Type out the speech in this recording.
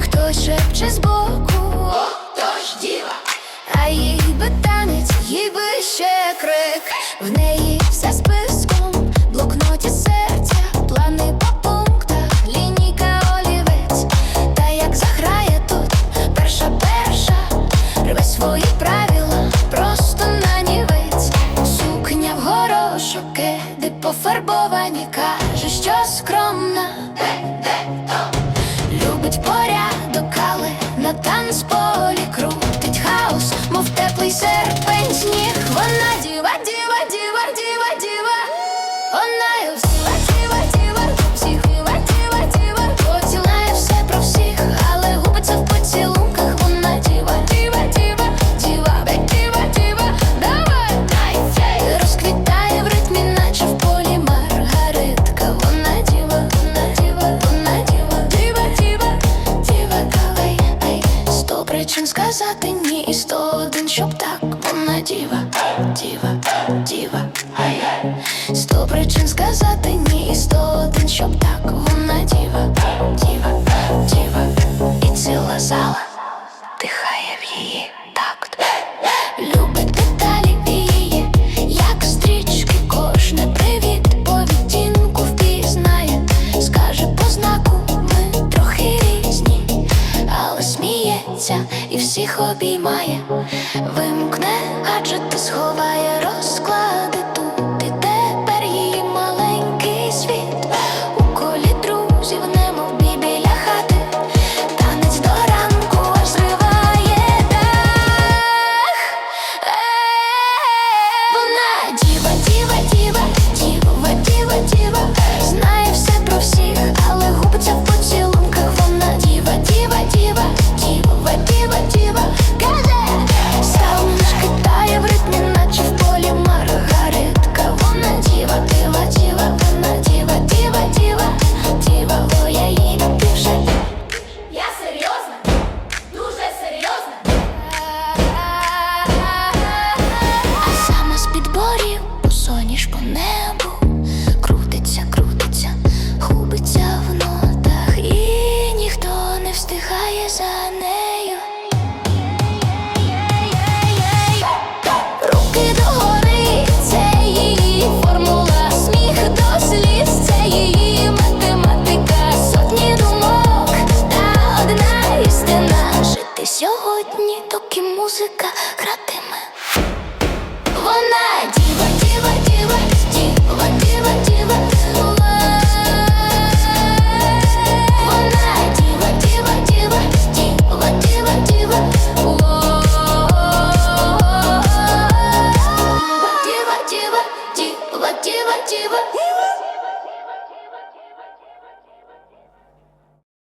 хтось шепче збоку, Тож діва, а їй би танець, їй би ще крик. В неї все списком, блокноті серця, плани по пунктах, лінійка олівець. Та як заграє тут перша перша, рве свої правила просто на нівець. Сукня в горошок, кеди пофарбовані, каже, що скромна. Вона причин сказати ні, і сто один, щоб так. Вона діва, діва, діва. Сто причин сказати ні, і сто один, щоб так. Вона діва, діва, діва, і ціла зала дихає в її такт. Любить деталі як стрічки, кожне привіт по впізнає, скаже по знаку, ми трохи різні, але сміється і всіх обіймає, вимкне, адже ти сховає доки музика гратиме. Вона діва, діва, діва, діва, діва, діва, діва. Вона діва, діва, діва, діва, діва, діва. Діва, діва, діва, діва, діва.